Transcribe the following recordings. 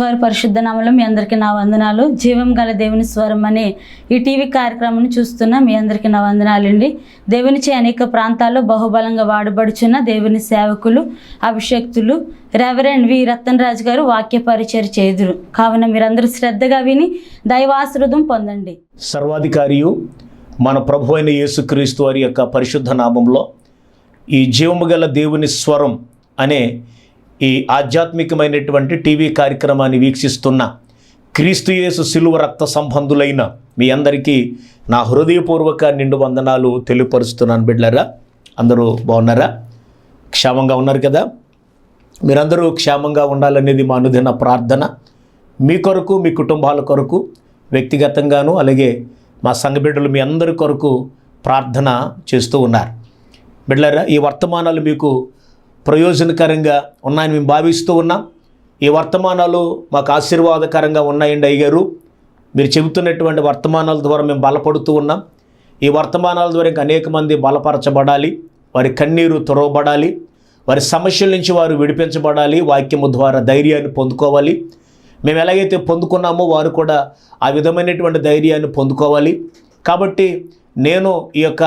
వారి పరిశుద్ధ నామంలో మీ అందరికీ నా వందనాలు. జీవం గల దేవుని స్వరం అనే ఈ టీవీ కార్యక్రమం చూస్తున్న మీ అందరికీ నా వందనాలండి. దేవునిచే అనేక ప్రాంతాల్లో బహుబలంగా వాడబడుచున్న దేవుని సేవకులు అభిషక్తులు రెవరెండ్ వి. రత్న రాజు గారు వాక్య పరిచయం చేదురు కావున మీరందరూ శ్రద్ధగా విని దైవాశ్రదం పొందండి. సర్వాధికారియు మన ప్రభు అయిన యేసుక్రీస్తు వారి యొక్క పరిశుద్ధ నామంలో ఈ జీవము గల దేవుని స్వరం అనే ఈ ఆధ్యాత్మికమైనటువంటి టీవీ కార్యక్రమాన్ని వీక్షిస్తున్న క్రీస్తుయేసు సిలువ రక్త సంబంధులైన మీ అందరికీ నా హృదయపూర్వక నిండు వందనాలు తెలియపరుస్తున్నాను బిడ్లరా. అందరూ బాగున్నారా? క్షేమంగా ఉన్నారు కదా? మీరందరూ క్షేమంగా ఉండాలనేది మా అనుదిన ప్రార్థన. మీ కొరకు మీ కుటుంబాల కొరకు వ్యక్తిగతంగాను అలాగే మా సంఘబిడ్డలు మీ అందరి కొరకు ప్రార్థన చేస్తూ ఉన్నారు. బిడ్డలారా ఈ వర్తమానాలు మీకు ప్రయోజనకరంగా ఉన్నాయని మేము భావిస్తూ ఉన్నాం. ఈ వర్తమానాలు మాకు ఆశీర్వాదకరంగా ఉన్నాయండి అయ్యగారు. మీరు చెబుతున్నటువంటి వర్తమానాల ద్వారా మేము బలపడుతూ ఉన్నాం. ఈ వర్తమానాల ద్వారా ఇంకా అనేక మంది బలపరచబడాలి. వారి కన్నీరు తురవబడాలి వారి సమస్యల నుంచి వారు విడిపించబడాలి. వాక్యము ద్వారా ధైర్యాన్ని పొందుకోవాలి. మేము ఎలాగైతే పొందుకున్నామో వారు కూడా ఆ విధమైనటువంటి ధైర్యాన్ని పొందుకోవాలి. కాబట్టి నేను ఈ యొక్క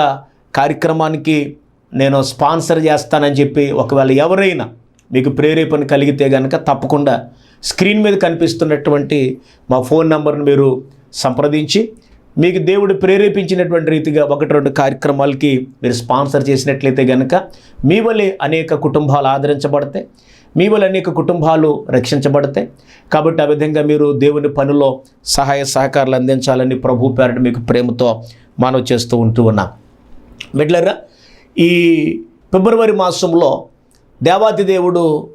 కార్యక్రమానికి నేను స్పాన్సర్ చేస్తానని చెప్పి ఒకవేళ ఎవరైనా మీకు ప్రేరేపణ కలిగితే కనుక తప్పకుండా స్క్రీన్ మీద కనిపిస్తున్నటువంటి మా ఫోన్ నంబర్ను మీరు సంప్రదించి మీకు దేవుడు ప్రేరేపించినటువంటి రీతిగా ఒకటి రెండు కార్యక్రమాలకి మీరు స్పాన్సర్ చేసినట్లయితే కనుక మీ వల్లే అనేక కుటుంబాలు ఆదరించబడతాయి. మీ వల్ల అనేక కుటుంబాలు రక్షించబడతాయి. కాబట్టి ఆ విధంగా మీరు దేవుని పనిలో సహాయ సహకారాలు అందించాలని ప్రభు పేరట మీకు ప్రేమతో మనవి చేస్తూ ఉంటూ ఉన్నాం. మిట్లరా ఈ ఫిబ్రవరి మాసంలో దేవాతి దేవుడు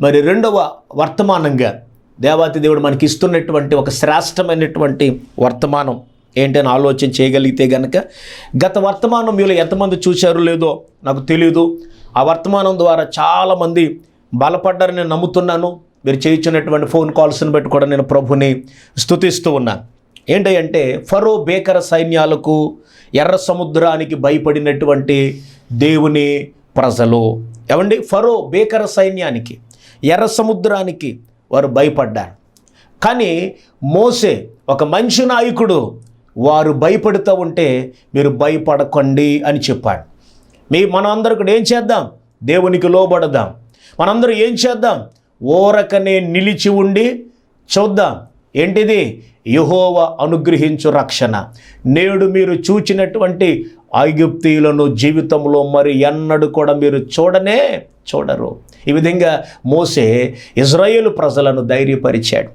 మరి రెండవ వర్తమానంగా దేవాతి దేవుడు మనకి ఇస్తున్నటువంటి ఒక శ్రేష్టమైనటువంటి వర్తమానం ఏంటని ఆలోచన చేయగలిగితే కనుక గత వర్తమానం మీలో ఎంతమంది చూశారో లేదో నాకు తెలియదు ఆ వర్తమానం ద్వారా చాలామంది బలపడ్డారని నేను నమ్ముతున్నాను. మీరు చేయించినటువంటి ఫోన్ కాల్స్ని బట్టి కూడా నేను ప్రభుని స్తుతిస్తూ ఉన్నాను. ఏంటంటే ఫరో బేకర సైన్యాలకు ఎర్ర సముద్రానికి భయపడినటువంటి దేవుని ప్రజలు. ఏమండి? ఫరో బేకర సైన్యానికి ఎర్ర సముద్రానికి వారు భయపడ్డారు. కానీ మోసే ఒక మంచి నాయకుడు వారు భయపడుతూ ఉంటే మీరు భయపడకండి అని చెప్పాడు. మీ మనందరూ కూడా ఏం చేద్దాం? దేవునికి లోబడదాం. మనందరూ ఏం చేద్దాం? ఓరకనే నిలిచి ఉండి చూద్దాం. ఏంటిది? యహోవ అనుగ్రహించు రక్షణ. నేడు మీరు చూచినటువంటి ఐగుప్తీయులను జీవితంలో మరి ఎన్నడూ కూడా మీరు చూడనే చూడరు. ఈ విధంగా మోసే ఇజ్రాయేల్ ప్రజలను ధైర్యపరిచాడు.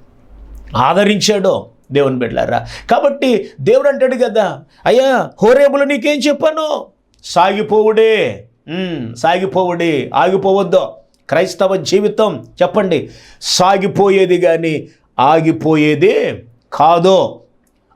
ఆదరించాడు దేవుని బిడ్డారా కాబట్టి దేవుడు అంటాడు కదా అయ్యా హోరేబులు నీకేం చెప్పాను? సాగిపోవుడే. సాగిపోవుడే. ఆగిపోవద్దు. క్రైస్తవ జీవితం చెప్పండి. సాగిపోయేది కానీ ఆగిపోయేది కాదు.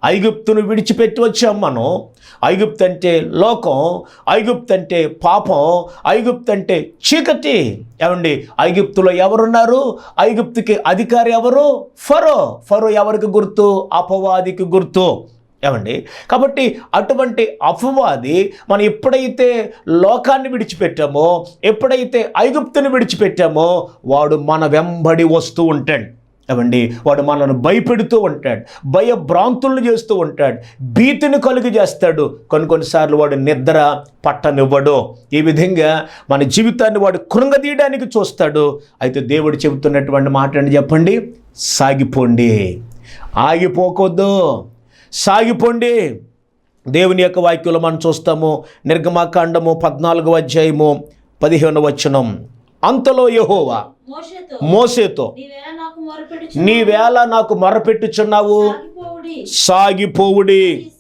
ఐగుప్తును విడిచిపెట్టి వచ్చాం మనం. ఐగుప్తు అంటే లోకం ఐగుప్తు అంటే పాపం ఐగుప్తు అంటే చీకటి. ఏమండి? ఐగుప్తులో ఎవరున్నారు? ఐగుప్తుకి అధికారి ఎవరు? ఫరో. ఫరో ఎవరికి గుర్తు? అపవాదికి గుర్తు. ఏమండి? కాబట్టి అటువంటి అపవాది మనం ఎప్పుడైతే లోకాన్ని విడిచిపెట్టామో ఎప్పుడైతే ఐగుప్తుని విడిచిపెట్టామో వాడు మన వెంబడి వస్తూ ఉంటాడు. అవండి వాడు మనల్ని భయపెడుతూ ఉంటాడు భయభ్రాంతులను చేస్తూ ఉంటాడు భీతిని కలుగు చేస్తాడు. కొన్ని కొన్నిసార్లు వాడు నిద్ర పట్టనివ్వడు. ఈ విధంగా మన జీవితాన్ని వాడు కృంగదీయడానికి చూస్తాడు. అయితే దేవుడు చెబుతున్నటువంటి మాట అని చెప్పండి. సాగిపోండి. ఆగిపోకొద్దు సాగిపోండి. దేవుని యొక్క వాక్యంలో మనం చూస్తాము. నిర్గమాకాండము పద్నాలుగో అధ్యాయము పదిహేను వచనం. అంతలో యహోవా. మోసేతో నీవేళ నాకు మొరపెట్టుచున్నావు. సాగిపోవుడి.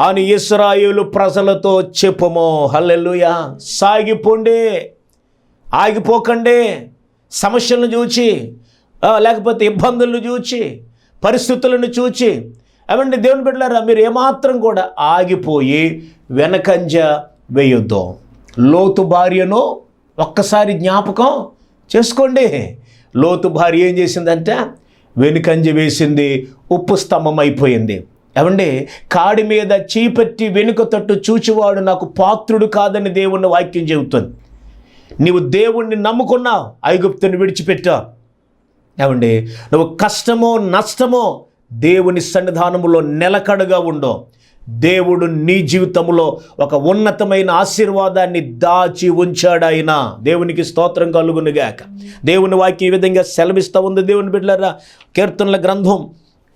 అని ఇస్రాయేలు ప్రజలతో చెప్పుము. హల్లెలూయా. సాగిపోండి. ఆగిపోకండి. సమస్యలను చూచి లేకపోతే ఇబ్బందులను చూచి పరిస్థితులను చూచి. అవండి దేవుని బిడ్డలారా మీరు ఏమాత్రం కూడా ఆగిపోయి వెనకంజ వేయొద్దు. లోతు భార్యను ఒక్కసారి జ్ఞాపకం చేసుకోండి. లోతు భార్య ఏం చేసిందంటే? వెనుకంజ వేసింది ఉప్పు స్తంభం అయిపోయింది ఏమండి? కాడి మీద చీపెట్టి వెనుక తట్టు చూచివాడు నాకు పాత్రుడు కాదని దేవుని వాక్యం చెబుతుంది. నీవు దేవుణ్ణి నమ్ముకున్నావు ఐగుప్తుని విడిచిపెట్టావు. ఏమండి? నువ్వు కష్టమో నష్టమో దేవుని సన్నిధానములో నిలకడగా ఉండవు దేవుడు నీ జీవితంలో ఒక ఉన్నతమైన ఆశీర్వాదాన్ని దాచి ఉంచాడైనా దేవునికి స్తోత్రం కలుగునుగాక దేవుని వాక్యం ఈ విధంగా సెలవిస్తూ ఉంది దేవుని బిడ్డలారా. కీర్తనల గ్రంథం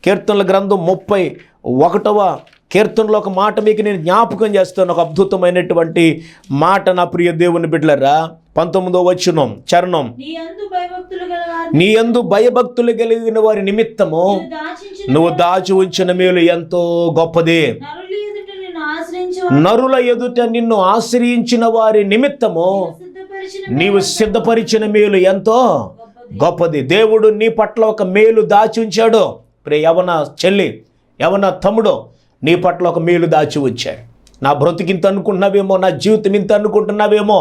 కీర్తనల గ్రంథం ముప్పై ఒకటవ కీర్తనలో ఒక మాట మీకు నేను జ్ఞాపకం చేస్తాను ఒక అద్భుతమైనటువంటి మాట నా ప్రియ దేవుని బిడ్డలారా. పంతొమ్మిదో వచ్చునం చరణం. నీ అందు భయభక్తులు కలిగిన వారి నిమిత్తము నువ్వు దాచి ఉంచిన మేలు ఎంతో గొప్పది. నరుల ఎదుట నిన్ను ఆశ్రయించిన వారి నిమిత్తము నీవు సిద్ధపరిచిన మేలు ఎంతో గొప్పది. గొప్పది. దేవుడు నీ పట్ల ఒక మేలు దాచి ఉంచాడు. ప్రే యవన చెల్లి యవన తమ్ముడు నీ పట్ల ఒక మేలు దాచి వచ్చాయి నా బ్రతికింత అనుకుంటున్నావేమో నా జీవితం ఇంత అనుకుంటున్నావేమో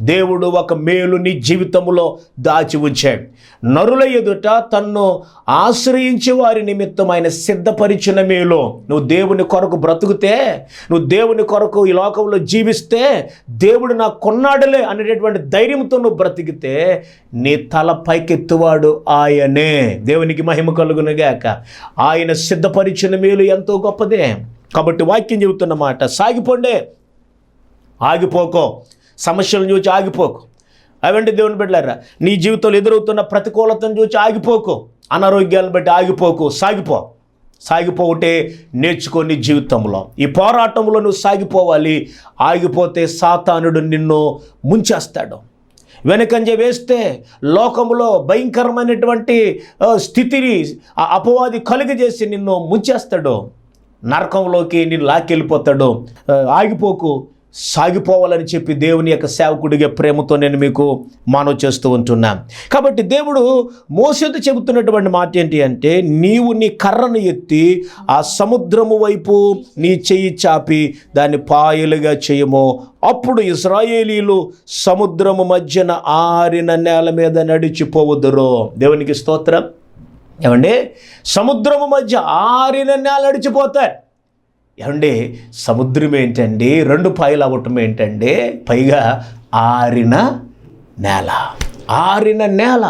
దేవుడు ఒక మేలు నీ జీవితంలో దాచి ఉంచాడు. నరుల ఎదుట తన్ను ఆశ్రయించే వారి నిమిత్తం ఆయన సిద్ధపరిచిన మేలు. నువ్వు దేవుని కొరకు బ్రతుకుతే నువ్వు దేవుని కొరకు ఈ లోకంలో జీవిస్తే దేవుడు నా కొన్నాడులే అనేటటువంటి ధైర్యంతో నువ్వు బ్రతికితే నీ తల పైకెత్తువాడు ఆయనే. దేవునికి మహిమ కలుగునుగాక ఆయన సిద్ధపరిచిన మేలు ఎంతో గొప్పదే. కాబట్టి వాక్యం చెబుతున్నమాట సాగిపోండే. ఆగిపోకో. సమస్యలను చూసి ఆగిపోకు. అవండి దేవుని బిడ్డలారా నీ జీవితంలో ఎదురవుతున్న ప్రతికూలతను చూసి ఆగిపోకు. అనారోగ్యాలను బట్టి ఆగిపోకు. సాగిపో. సాగిపోవటే నేర్చుకోని జీవితంలో. ఈ పోరాటంలో నువ్వు సాగిపోవాలి. ఆగిపోతే సాతానుడు నిన్ను ముంచేస్తాడు. వెనకంజ వేస్తే లోకంలో భయంకరమైనటువంటి స్థితిని ఆ అపవాది కలుగజేసి నిన్ను ముంచేస్తాడు. నరకంలోకి నిన్ను లాక్కెళ్ళిపోతాడు. ఆగిపోకు. సాగిపోవాలని చెప్పి దేవుని యొక్క సేవకుడిగా ప్రేమతో నేను మీకు మానవ చేస్తూ ఉంటున్నాను కాబట్టి దేవుడు మోసతో చెబుతున్నటువంటి మాట ఏంటి అంటే నీవు నీ కర్రను ఎత్తి ఆ సముద్రము వైపు నీ చెయ్యి చాపి దాన్ని పాయలుగా చేయము. అప్పుడు ఇస్రాయేలీలు సముద్రము మధ్యన ఆరిన నేల మీద నడిచిపోవద్దురు దేవునికి స్తోత్రం. ఏమండి? సముద్రము మధ్య ఆరిన నేల నడిచిపోతారు ఏమండి? సముద్రం ఏంటండి రెండు పాయలు అవ్వటం ఏంటండి పైగా ఆరిన నేల. ఆరిన నేల.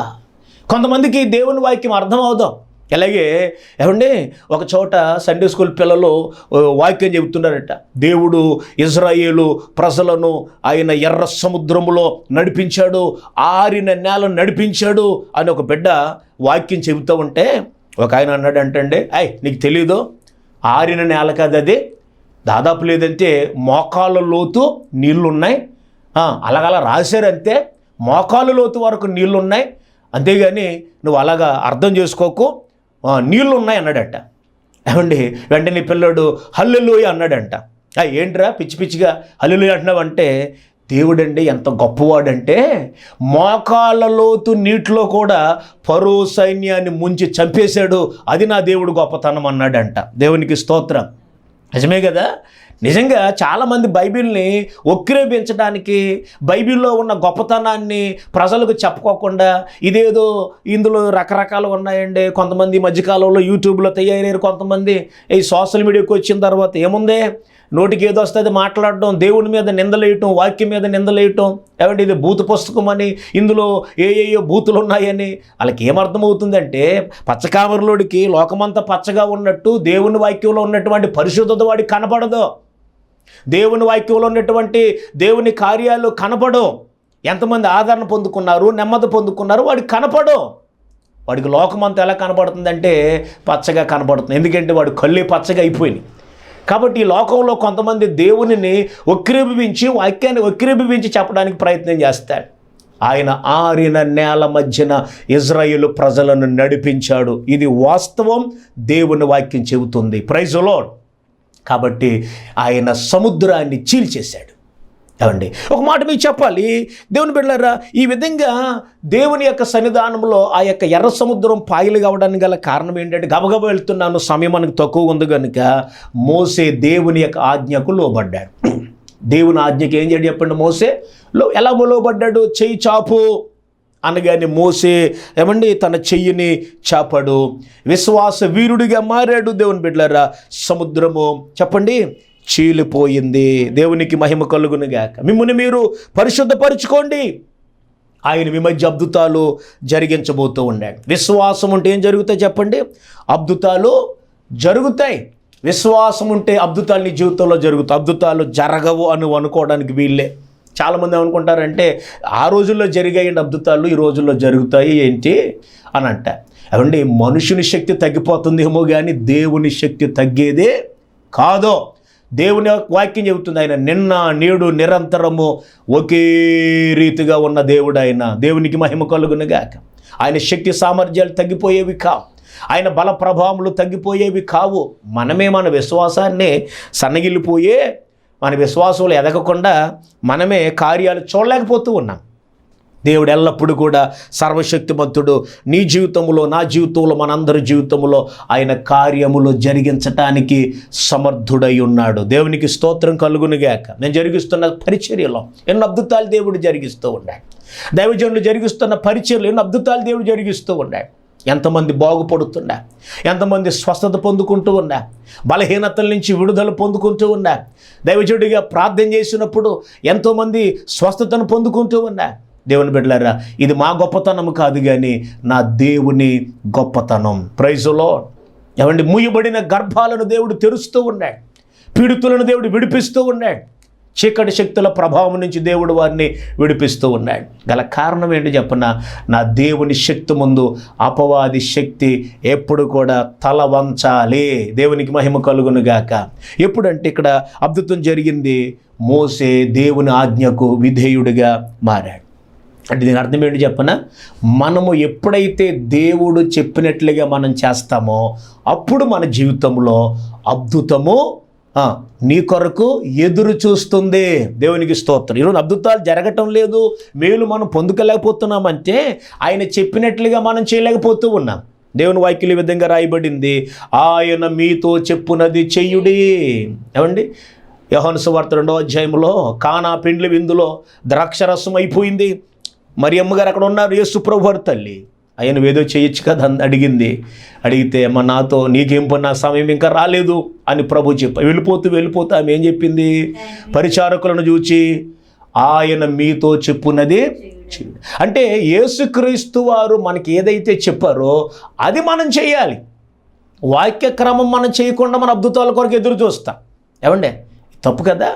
కొంతమందికి దేవుని వాక్యం అర్థం అవుదాం అలాగే ఏమండి? ఒక చోట సండే స్కూల్ పిల్లలు వాక్యం చెబుతున్నారట. దేవుడు ఇజ్రాయేలు ప్రజలను ఆయన ఎర్ర సముద్రములో నడిపించాడు ఆరిన నేలను నడిపించాడు అని ఒక బిడ్డ వాక్యం చెబుతూ ఉంటే ఒక ఆయన అన్నాడు అంటే అయ్ నీకు తెలీదు? ఆరిన నేల కాదు అది దాదాపు లేదంటే మోకాళ్ళ లోతు నీళ్ళున్నాయి ఆ, అలాగలా రాశారంతే. మోకాళ్ళ లోతు వరకు నీళ్ళున్నాయి అంతేగాని నువ్వు అలాగా అర్థం చేసుకోకు. నీళ్ళు ఉన్నాయి అన్నాడట. ఏమండి? వెంటనే పిల్లోడు హల్లులోయ అన్నాడంట. ఏంట్రా పిచ్చి పిచ్చిగా హల్లెలూయ అంటున్నావంటే దేవుడండి ఎంత గొప్పవాడంటే మోకాళ్ళ లోతు నీటిలో కూడా పరో సైన్యాన్ని ముంచి చంపేశాడు. అది నా దేవుడు గొప్పతనం అన్నాడంట. దేవునికి స్తోత్రం. నిజమే కదా? నిజంగా చాలామంది బైబిల్ని ఉక్రేపించడానికి బైబిల్లో ఉన్న గొప్పతనాన్ని ప్రజలకు చెప్పుకోకుండా ఇదేదో ఇందులో రకరకాలు ఉన్నాయండి. కొంతమంది మధ్యకాలంలో యూట్యూబ్లో తయారయ్యారు కొంతమంది. ఈ సోషల్ మీడియాకి వచ్చిన తర్వాత ఏముంది? నోటికి ఏదో వస్తుంది మాట్లాడడం దేవుని మీద నిందలేయటం వాక్యం మీద నిందలేయటం. ఏమంటే ఇది భూత పుస్తకం అని ఇందులో ఏ ఏయో బూతులు ఉన్నాయని? వాళ్ళకి ఏమర్థమవుతుందంటే పచ్చకామరులోడికి లోకమంతా పచ్చగా ఉన్నట్టు దేవుని వాక్యంలో ఉన్నటువంటి పరిశుద్ధత వాడికి కనపడదు. దేవుని వాక్యంలో ఉన్నటువంటి దేవుని కార్యాలు కనపడవు. ఎంతమంది ఆదరణ పొందుకున్నారు నెమ్మది పొందుకున్నారు వాడికి కనపడవు. వాడికి లోకమంతా ఎలా కనపడుతుందంటే పచ్చగా కనపడుతుంది. ఎందుకంటే వాడు కళ్ళే పచ్చగా అయిపోయినాయి. కాబట్టి ఈ లోకంలో కొంతమంది దేవునిని వక్రీభవించి వాక్యాన్ని వక్రీభవించి చెప్పడానికి ప్రయత్నం చేస్తాడు. ఆయన ఆరిన నేల మధ్యన ఇజ్రాయిల్ ప్రజలను నడిపించాడు. ఇది వాస్తవం. దేవుని వాక్యం చెబుతుంది. ప్రైజ్ లార్డ్ కాబట్టి ఆయన సముద్రాన్ని చీల్చేశాడు. ఏమండి ఒక మాట మీకు చెప్పాలి. దేవుని బిడ్డలారా ఈ విధంగా దేవుని యొక్క సన్నిధానంలో ఆ యొక్క ఎర్ర సముద్రం పాయలు కావడానికి గల కారణం ఏంటంటే గబగబ వెళ్తున్నాను సమయం మనకు తక్కువ ఉంది కనుక మోసే దేవుని యొక్క ఆజ్ఞకు లోబడ్డాడు. దేవుని ఆజ్ఞకి ఏం చేయడం చెప్పండి మోసే? లో ఎలా లోబడ్డాడు? చెయ్యి చాపు. అనగానే మోసే ఏమండి తన చెయ్యిని చాపాడు. విశ్వాస వీరుడిగా మారాడు దేవుని బిడ్డలారా. సముద్రము చెప్పండి చీలిపోయింది. దేవునికి మహిమ కలుగునుగాక మిమ్మల్ని మీరు పరిశుద్ధపరచుకోండి. ఆయన మీ మధ్య అద్భుతాలు జరిగించబోతూ ఉన్నాడు. విశ్వాసం ఉంటే ఏం జరుగుతాయి చెప్పండి? అద్భుతాలు జరుగుతాయి. విశ్వాసం ఉంటే అద్భుతాలు నీ జీవితంలో జరుగుతాయి. అద్భుతాలు జరగవు అని అనుకోవడానికి వీళ్ళే. చాలామంది ఏమనుకుంటారంటే ఆ రోజుల్లో జరిగాయండి అద్భుతాలు ఈ రోజుల్లో జరుగుతాయి ఏంటి? అని అంట. అవండి మనుషుని శక్తి తగ్గిపోతుందేమో కానీ దేవుని శక్తి తగ్గేదే కాదో. దేవుని వాక్యం చెబుతుంది ఆయన నిన్న నేడు నిరంతరము ఒకే రీతిగా ఉన్న దేవుడు ఆయన దేవునికి మహిమ కలుగునుగాక. ఆయన శక్తి సామర్థ్యాలు తగ్గిపోయేవి కావు. ఆయన బల ప్రభావములు తగ్గిపోయేవి కావు. మనమే మన విశ్వాసాన్ని సన్నగిల్లిపోయే మన విశ్వాసంలో ఎదగకుండా మనమే కార్యాలు చూడలేకపోతూ ఉన్నాం. దేవుడు ఎల్లప్పుడూ కూడా సర్వశక్తిమంతుడు. నీ జీవితంలో నా జీవితంలో మనందరి జీవితంలో ఆయన కార్యములు జరిగించటానికి సమర్థుడై ఉన్నాడు. దేవునికి స్తోత్రం కలుగునుగాక నేను జరిగిస్తున్న పరిచర్యలో ఎన్నో అద్భుతాలు దేవుడు జరిగిస్తూ ఉన్నాడు. దైవజనులు జరిగిస్తున్న పరిచర్యలు ఎన్నో అద్భుతాలు దేవుడు జరిగిస్తూ ఉన్నాడు. ఎంతమంది బాగుపడుతున్నా ఎంతమంది స్వస్థత పొందుకుంటూ ఉన్నా బలహీనతల నుంచి విడుదల పొందుకుంటూ ఉన్నా దైవజుడిగా ప్రార్థన చేసినప్పుడు ఎంతోమంది స్వస్థతను పొందుకుంటూ ఉన్నా దేవుని బిడ్డలారా ఇది మా గొప్పతనం కాదు కానీ నా దేవుని గొప్పతనం. ప్రైజులో ఏమండి మూయబడిన గర్భాలను దేవుడు తెరుస్తూ ఉన్నాడు. పీడితులను దేవుడు విడిపిస్తూ ఉన్నాడు. చీకటి శక్తుల ప్రభావం నుంచి దేవుడు వారిని విడిపిస్తూ ఉన్నాడు. గల కారణం ఏంటి చెప్పన నా దేవుని శక్తి ముందు అపవాది శక్తి ఎప్పుడు కూడా తల వంచాలి. దేవునికి మహిమ కలుగునుగాక ఎప్పుడంటే ఇక్కడ అద్భుతం జరిగింది మోసే దేవుని ఆజ్ఞకు విధేయుడిగా మారాడు. అంటే దీని అర్థం ఏంటి చెప్పన? మనము ఎప్పుడైతే దేవుడు చెప్పినట్లుగా మనం చేస్తామో అప్పుడు మన జీవితంలో అద్భుతము నీ కొరకు ఎదురు చూస్తుంది. దేవునికి స్తోత్రం. ఈరోజు అద్భుతాలు జరగటం లేదు. మేలు మనం పొందుకోలేకపోతున్నామంటే ఆయన చెప్పినట్లుగా మనం చేయలేకపోతూ ఉన్నాం. దేవుని వాక్యులు ఈ విధంగా రాయబడింది ఆయన మీతో చెప్పునది చెయ్యుడి ఏమండి? యోహాను సువార్త రెండో అధ్యాయంలో కానా పెండ్లి విందులో ద్రాక్షరసం అయిపోయింది మరి అమ్మగారు అక్కడ ఉన్నారు. యేసు ప్రభువారి తల్లి. ఆయన ఏదో చేయొచ్చు కదా అడిగింది. అడిగితే అమ్మ నాతో నీకేం పని? నా సమయం ఇంకా రాలేదు అని ప్రభు చెప్ప వెళ్ళిపోతూ వెళ్ళిపోతూ ఆమె ఏం చెప్పింది? పరిచారకులను చూచి ఆయన మీతో చెప్పున్నది అంటే యేసుక్రీస్తు వారు మనకి ఏదైతే చెప్పారో అది మనం చేయాలి వాక్య క్రమం మనం చేయకుండా మన అద్భుతాల కొరకు ఎదురు చూస్తాం. ఏమండే? తప్పు కదా?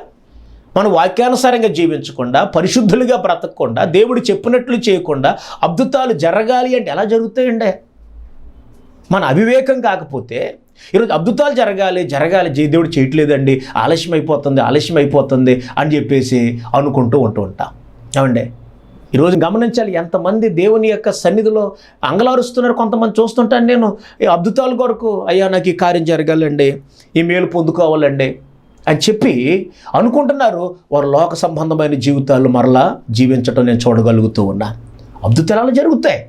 మనం వాక్యానుసారంగా జీవించకుండా పరిశుద్ధులుగా బ్రతకకుండా దేవుడు చెప్పినట్లు చేయకుండా అద్భుతాలు జరగాలి అంటే ఎలా జరుగుతాయండి? మన అవివేకం కాకపోతే ఈరోజు అద్భుతాలు జరగాలి జరగాలి జీ- దేవుడు చేయట్లేదండి ఆలస్యం అయిపోతుంది ఆలస్యం అయిపోతుంది అని చెప్పేసి అనుకుంటూ ఉంటూ ఉంటాం. ఏమండి? ఈరోజు గమనించాలి ఎంతమంది దేవుని యొక్క సన్నిధిలో అంగలారుస్తున్నారు కొంతమంది చూస్తుంటాను నేను ఈ అద్భుతాల కొరకు అయ్యా నాకు ఈ కార్యం జరగాలండి ఈ మేలు పొందుకోవాలండి అని చెప్పి అనుకుంటున్నారు. వారు లోక సంబంధమైన జీవితాలు మరలా జీవించటం నేను చూడగలుగుతూ ఉన్నా. అద్భుతరాలు జరుగుతాయి.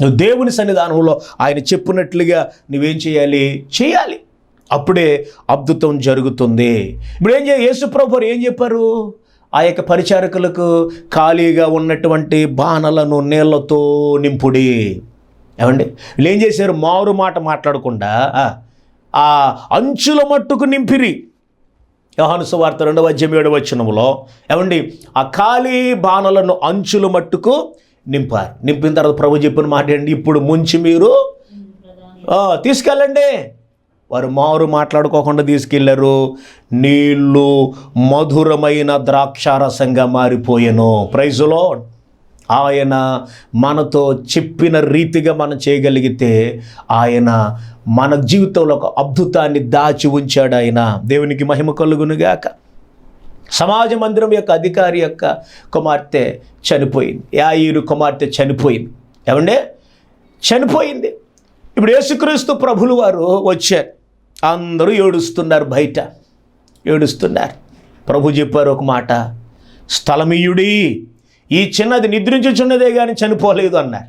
నువ్వు దేవుని సన్నిధానంలో ఆయన చెప్పినట్లుగా నువ్వేం చేయాలి? చేయాలి. అప్పుడే అద్భుతం జరుగుతుంది. ఇప్పుడు ఏం చేయ యేసుప్రభు ఏం చెప్పారు? ఆ యొక్క పరిచారకులకు ఖాళీగా ఉన్నటువంటి బాణలను నీళ్ళతో నింపుడి. ఏమండి? వీళ్ళు ఏం చేశారు? మారు మాట మాట్లాడకుండా ఆ అంచుల మట్టుకు నింపిరి. యోహాను సువార్త రెండవ అధ్యాయం ఏడవ వచనములో ఏమండి? ఆ ఖాళీ బాణలను అంచుల మట్టుకు నింపారు. నింపిన తర్వాత ప్రభు చెప్పిన మాట ఏంటి? ఇప్పుడు ముంచి మీరు తీసుకెళ్ళండి. వారు మారు మాట్లాడుకోకుండా తీసుకెళ్ళారు. నీళ్ళు మధురమైన ద్రాక్షారసంగా మారిపోయాను. ప్రైజులో ఆయన మనతో చెప్పిన రీతిగా మనం చేయగలిగితే ఆయన మన జీవితంలో ఒక అద్భుతాన్ని దాచి ఉంచాడు ఆయన. దేవునికి మహిమ కలుగునుగాక. సమాజ మందిరం యొక్క అధికారి యొక్క కుమార్తె చనిపోయింది. యాయిరు కుమార్తె చనిపోయింది. ఏమండే? చనిపోయింది. ఇప్పుడు యేసుక్రీస్తు ప్రభులు వారు వచ్చారు. అందరూ ఏడుస్తున్నారు బయట. ఏడుస్తున్నారు. ప్రభు చెప్పారు ఒక మాట. స్థలమీయుడి ఈ చిన్నది నిద్రించుచున్నదే కానీ చనిపోలేదు అన్నారు.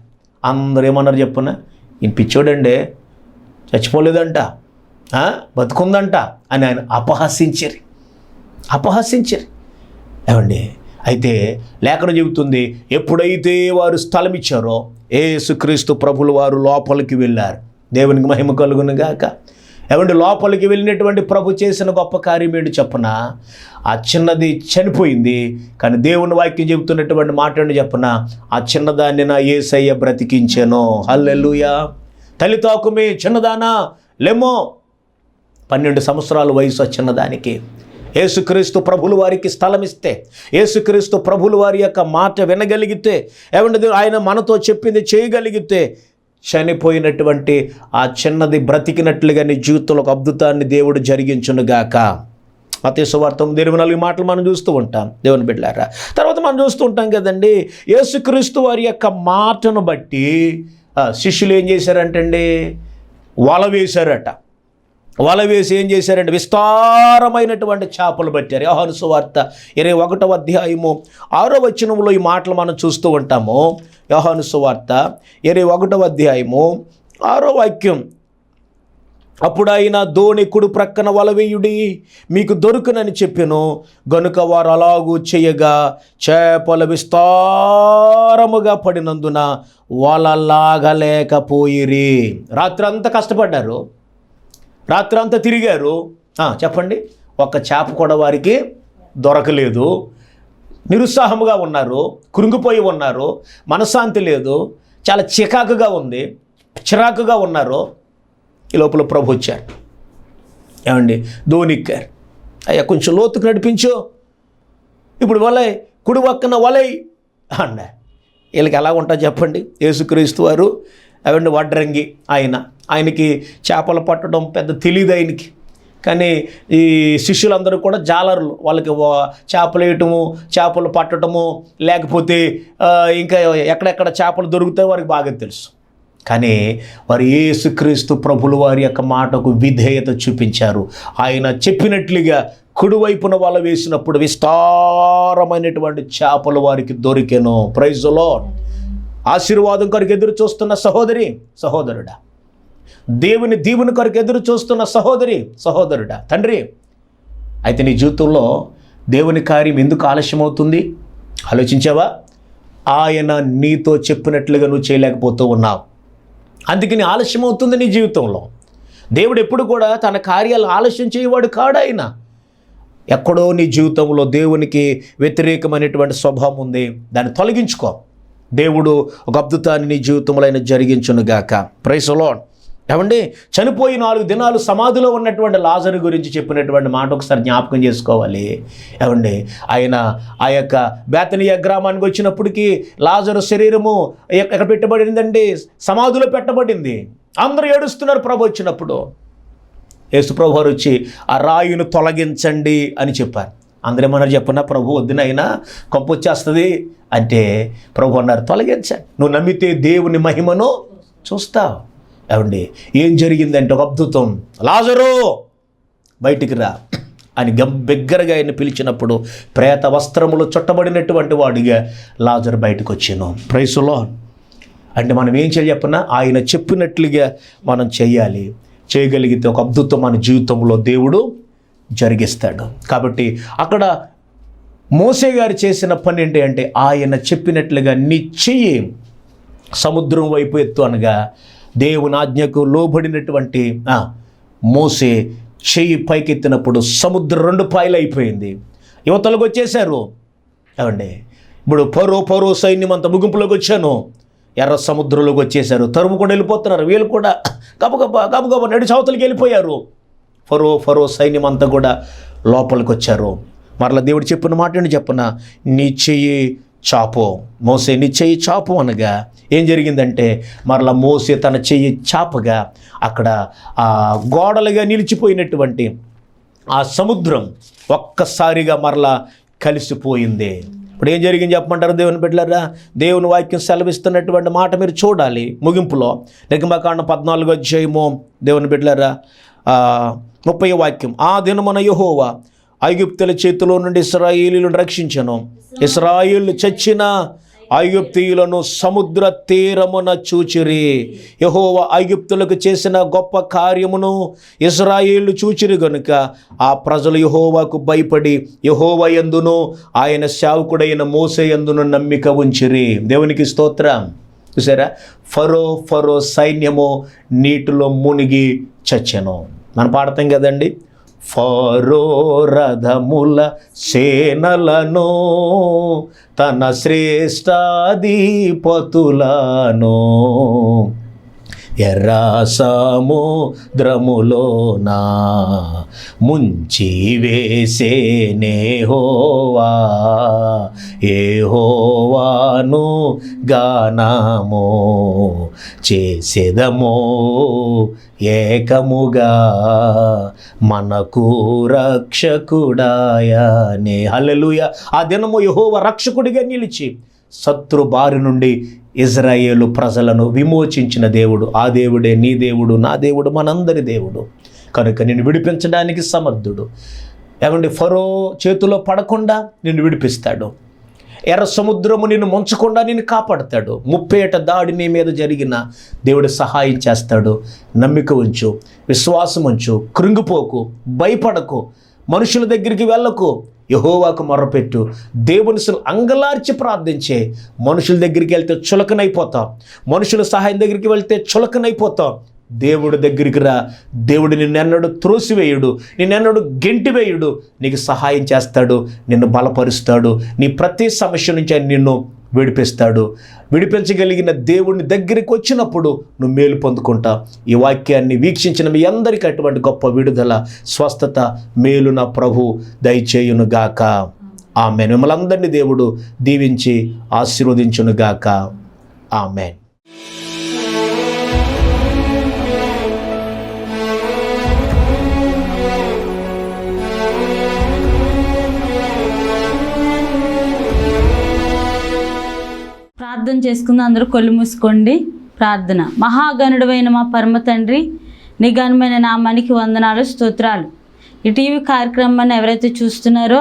అందరూ ఏమన్నారు చెప్పున? ఈయన పిచ్చోడండి చచ్చిపోలేదంట బతుకుందంట అని ఆయన అపహసించారు. అపహసించారు. ఏమండి? అయితే లేఖనం చెబుతుంది ఎప్పుడైతే వారు స్థలం ఇచ్చారో ఏసుక్రీస్తు ప్రభులు వారు లోపలికి వెళ్ళారు. దేవునికి మహిమ కలుగునుగాక ఏమంటే లోపలికి వెళ్ళినటువంటి ప్రభు చేసిన గొప్ప కార్యం ఏంటి చెప్పన? ఆ చిన్నది చనిపోయింది కానీ దేవుని వాక్యం చెబుతున్నటువంటి మాట ఏంటి చెప్పన? ఆ చిన్నదాన్ని నా ఏసయ్య బ్రతికించాను. హల్లెల్లుయా తల్లి తాకుమే చిన్నదానా? లెమో పన్నెండు సంవత్సరాల వయసు ఆ చిన్నదానికి. యేసుక్రీస్తు ప్రభులు వారికి స్థలం ఇస్తే యేసుక్రీస్తు ప్రభులు వారి యొక్క మాట వినగలిగితే ఏమంటే ఆయన మనతో చెప్పింది చేయగలిగితే చనిపోయినటువంటి ఆ చిన్నది బ్రతికినట్లుగా నీ జీవితంలో ఒక అద్భుతాన్ని దేవుడు జరిగించునుగాక. మత సువార్తం దేవుని నాలుగు మాటలు మనం చూస్తూ ఉంటాం. దేవుని బిడ్డారా తర్వాత మనం చూస్తూ ఉంటాం కదండి యేసుక్రీస్తు వారి యొక్క మాటను బట్టి శిష్యులు ఏం చేశారంటండి? వల వేశారట. వల వేసి ఏం చేశారంటే విస్తారమైనటువంటి చేపలు పట్టారు. యోహాను సువార్త ఇరవై ఒకటవ అధ్యాయము ఆరో వచనంలో ఈ మాటలు మనం చూస్తూ ఉంటాము. యోహాను సువార్త ఇరవై ఒకటవ అధ్యాయము ఆరో వాక్యం. అప్పుడు ఆయన ధోని కుడు ప్రక్కన వలవేయుడి మీకు దొరుకునని చెప్పాను. గనుక వారు అలాగూ చేయగా చేపల విస్తారముగా పడినందున వలలాగలేకపోయిరి రాత్రి అంతా కష్టపడ్డారు. రాత్రి అంతా తిరిగారు చెప్పండి. ఒక్క చేప కూడా వారికి దొరకలేదు. నిరుత్సాహముగా ఉన్నారు కృంగిపోయి ఉన్నారు మనశ్శాంతి లేదు చాలా చికాకుగా ఉంది చిరాకుగా ఉన్నారు. ఈ లోపల ప్రభు వచ్చారు ఏమండి? ధోనిక్కారు. అయ్యా కొంచెం లోతుకు నడిపించు. ఇప్పుడు వలై కుడి పక్కన వలై అన్న వీళ్ళకి ఎలా ఉంటా చెప్పండి? యేసుక్రీస్తు వారు అవండి వడ్రంగి ఆయన. ఆయనకి చేపలు పట్టడం పెద్ద తెలియదు ఆయనకి. కానీ ఈ శిష్యులందరూ కూడా జాలరులు. వాళ్ళకి వా- చేపలు వేయటము చేపలు పట్టడము లేకపోతే ఇంకా ఎక్కడెక్కడ చేపలు దొరుకుతాయో వారికి బాగా తెలుసు. కానీ వారు ఏసుక్రీస్తు ప్రభులు వారి యొక్క మాటకు విధేయత చూపించారు. ఆయన చెప్పినట్లుగా కుడివైపున వాళ్ళ వేసినప్పుడు విస్తారమైనటువంటి చేపలు వారికి దొరికెను. ప్రైజ్లో ఆశీర్వాదం కొరకు ఎదురు చూస్తున్న సహోదరి సహోదరుడా దేవుని దీవుని కొరకు ఎదురు చూస్తున్న సహోదరి సహోదరుడా. తండ్రి అయితే నీ జీవితంలో దేవుని కార్యం ఎందుకు ఆలస్యమవుతుంది? ఆలోచించావా? ఆయన నీతో చెప్పినట్లుగా నువ్వు చేయలేకపోతూ ఉన్నావు. అందుకని ఆలస్యం అవుతుంది నీ జీవితంలో. దేవుడు ఎప్పుడు కూడా తన కార్యాలు ఆలస్యం చేయవాడు కాడాయన ఎక్కడో నీ జీవితంలో దేవునికి వ్యతిరేకమైనటువంటి స్వభావం ఉంది. దాన్ని తొలగించుకో. దేవుడు ఒక అద్భుతాన్ని నీ జీవితంలో ఆయన జరిగించునుగాక ప్రైసలో ఏమండి? చనిపోయి నాలుగు దినాలు సమాధిలో ఉన్నటువంటి లాజరు గురించి చెప్పినటువంటి మాట ఒకసారి జ్ఞాపకం చేసుకోవాలి. ఏమండి? ఆయన ఆ యొక్క బేతనీయ గ్రామానికి వచ్చినప్పటికీ లాజరు శరీరము ఎక్కడ పెట్టబడిందండి? సమాధిలో పెట్టబడింది. అందరూ ఏడుస్తున్నారు ప్రభు వచ్చినప్పుడు. యేసుప్రభు వారు వచ్చి ఆ రాయును తొలగించండి అని చెప్పారు. అందరేమన్నారు చెప్పన్నా ప్రభు వద్దునైనా కొంప వచ్చేస్తుంది. అంటే ప్రభు అన్నారు తొలగించండి. నువ్వు నమ్మితే దేవుని మహిమను చూస్తావు. ఏమండి? ఏం జరిగిందంటే ఒక అద్భుతం. లాజరు బయటికి రా. అని గం బిగ్గరగా ఆయన పిలిచినప్పుడు ప్రేత వస్త్రములు చుట్టబడినటువంటి వాడిగా లాజరు బయటకు వచ్చాను ప్రైసులో అంటే మనం ఏం చేయాలి ఆయన చెప్పినట్లుగా మనం చేయాలి. చేయగలిగితే ఒక అద్భుతం మన జీవితంలో దేవుడు జరిగిస్తాడు. కాబట్టి అక్కడ మోసే గారు చేసిన పని ఏంటి అంటే ఆయన చెప్పినట్లుగా నీ చెయ్యి సముద్రం వైపు ఎత్తు అనగా దేవుని ఆజ్ఞకు లోబడినటువంటి మోసే చెయ్యి పైకెత్తినప్పుడు సముద్రం రెండు పాయలు అయిపోయింది యువతలకు వచ్చేసారు ఏమండి? ఇప్పుడు పరో పరో సైన్యం అంత ముగింపులోకి వచ్చాను. ఎర్ర సముద్రంలోకి వచ్చేసారు తరుముకుండా వెళ్ళిపోతున్నారు. వీళ్ళు కూడా గబగబ గబగబ నడి చవతలకి వెళ్ళిపోయారు. ఫరో ఫరో సైన్యం అంతా కూడా లోపలికి వచ్చారు. మరలా దేవుడు చెప్పిన మాట ఏంటి చెప్పన? నీ చెయ్యి చాపు. మోసే నీ చెయ్యి చాపు అనగా ఏం జరిగిందంటే మరలా మోసే తన చెయ్యి చాపగా అక్కడ ఆ గోడలుగా నిలిచిపోయినటువంటి ఆ సముద్రం ఒక్కసారిగా మరలా కలిసిపోయింది. ఇప్పుడు ఏం జరిగింది చెప్పమంటారు దేవుని బిడ్డలారా? దేవుని వాక్యం సెలవిస్తున్నటువంటి మాట మీరు చూడాలి ముగింపులో. నిగమకాండ పద్నాలుగు అధ్యాయము. దేవుని బిడ్డలారా ముప్పై వాక్యం. ఆ దినమున యహోవా ఐగుప్తుల చేతిలో నుండి ఇస్రాయేలీలను రక్షించను. ఇస్రాయేలు చచ్చిన ఐగుప్తీయులను సముద్ర తీరమున చూచిరి. యహోవ ఐగుప్తులకు చేసిన గొప్ప కార్యమును ఇస్రాయేళ్ళు చూచిరి గనుక ఆ ప్రజలు యహోవాకు భయపడి యహోవ ఎందును ఆయన సేవకుడైన మోసే ఎందును నమ్మిక ఉంచిరి. దేవునికి స్తోత్రం. చూసారా ఫరో ఫరో సైన్యము నీటిలో మునిగి చచ్చెను. మనం పాడతాం కదండి? ఫారో రథముల సేనలను తన శ్రేష్టాధిపతులను. ఎర్ర సముద్రములోనా? ముంచి వేసే నేహోవా ఏహోవాను గానము చేసేదమో ఏకముగా. మనకు రక్షకుడాయనే. హల్లెలూయ. ఆ దినము యహోవ రక్షకుడిగా నిలిచి శత్రు బారి నుండి ఇజ్రాయేలు ప్రజలను విమోచించిన దేవుడు ఆ దేవుడే నీ దేవుడు నా దేవుడు మనందరి దేవుడు. కనుక నిన్ను విడిపించడానికి సమర్థుడు. ఏమండి ఫరో చేతిలో పడకుండా నిన్ను విడిపిస్తాడు. ఎర్ర సముద్రము నిన్ను ముంచకుండా నిన్ను కాపాడతాడు. ముప్పేట దాడి నీ మీద జరిగిన దేవుడు సహాయం చేస్తాడు. నమ్మిక ఉంచు విశ్వాసం ఉంచు కృంగిపోకు భయపడకు మనుషుల దగ్గరికి వెళ్ళకు యహోవాకు మొర్రపెట్టు దేవుని అంగలార్చి ప్రార్థించే. మనుషుల దగ్గరికి వెళ్తే చులకనైపోతాం. మనుషుల సహాయం దగ్గరికి వెళ్తే చులకనైపోతాం. దేవుడి దగ్గరికి రా. దేవుడు నిన్నెన్నడు త్రోసివేయుడు. నిన్నెన్నడు గెంటివేయుడు. నీకు సహాయం చేస్తాడు. నిన్ను బలపరుస్తాడు. నీ ప్రతి సమస్య నుంచి ఆయన నిన్ను విడిపిస్తాడు. విడిపించగలిగిన దేవుని దగ్గరికి వచ్చినప్పుడు నువ్వు మేలు పొందుకుంటా ఈ వాక్యాన్ని వీక్షించిన మీ అందరికీ అటువంటి గొప్ప విడుదల స్వస్థత మేలు నా ప్రభు దయచేయునుగాక ఆమె మిమ్మల్ని అందరినీ దేవుడు దీవించి ఆశీర్వదించునుగాక ఆమెన్. ప్రార్థన చేసుకుందాం. అందరూ కొలు మూసుకోండి. ప్రార్థన. మహాగణుడైన మా పరమ తండ్రి నీ ఘనమైన నామానికి వందనాలు స్తోత్రాలు. ఈ టీవీ కార్యక్రమాన్ని ఎవరైతే చూస్తున్నారో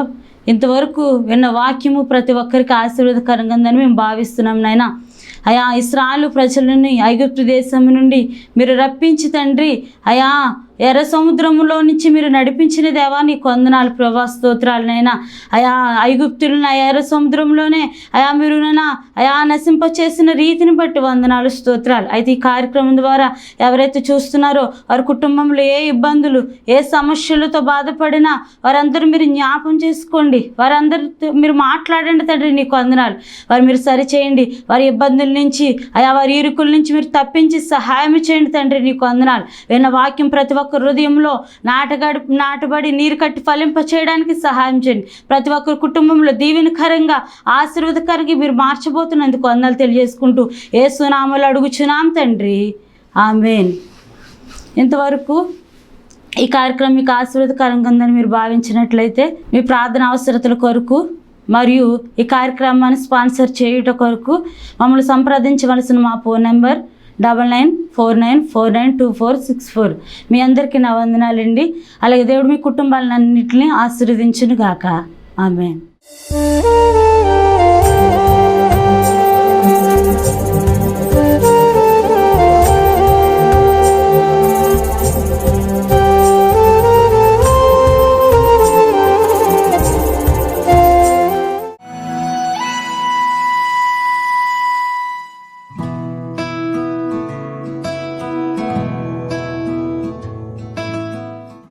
ఇంతవరకు విన్న వాక్యము ప్రతి ఒక్కరికి ఆశీర్వాదకరంగా ఉందని మేము భావిస్తున్నాం నాయన. అయా ఇస్రాలు ప్రజలని ఐగుప్తు దేశం నుండి మీరు రప్పించి తండ్రి అయా ఎర్ర సముద్రంలో నుంచి మీరు నడిపించిన దేవా నీ కొందనాలు ప్రభా స్తోత్రాలనైనా అయా ఐగుప్తులను ఆ ఎర్ర సముద్రంలోనే అయా మీరు అయా నశింప చేసిన రీతిని బట్టి వందనాలు స్తోత్రాలు. అయితే ఈ కార్యక్రమం ద్వారా ఎవరైతే చూస్తున్నారో వారి కుటుంబంలో ఏ ఇబ్బందులు ఏ సమస్యలతో బాధపడినా వారందరూ మీరు జ్ఞాపం చేసుకోండి. వారందరితో మీరు మాట్లాడండి తండ్రి నీకు వందనాలు. వారు మీరు సరిచేయండి వారి ఇబ్బందుల నుంచి అయా వారి ఇరుకుల నుంచి మీరు తప్పించి సహాయం చేయండి తండ్రి నీకు వందనాలు. విన్న వాక్యం ప్రతి ఒక్క హృదయంలో నాటగడి నాటబడి నీరు కట్టి ఫలింప చేయడానికి సహాయం చేయండి. ప్రతి ఒక్కరి కుటుంబంలో దీవెనకరంగా ఆశీర్వదకరంగా మీరు మార్చబోతున్నందుకు వందలు తెలియజేసుకుంటూ ఏ సునామలు అడుగుచున్నాం తండ్రి. ఆమెన్. ఇంతవరకు ఈ కార్యక్రమం మీకు ఆశీర్వదకరంగా ఉందని మీరు భావించినట్లయితే మీ ప్రార్థన అవసరతల కొరకు మరియు ఈ కార్యక్రమాన్ని స్పాన్సర్ చేయుట కొరకు మమ్మల్ని సంప్రదించవలసిన మా phone number double nine four nine four nine two four six four. మీ అందరికీ నా వందనాలండి. అలాగే దేవుడు మీ కుటుంబాలన్నింటినీ ఆశీర్వదించును గాక ఆమె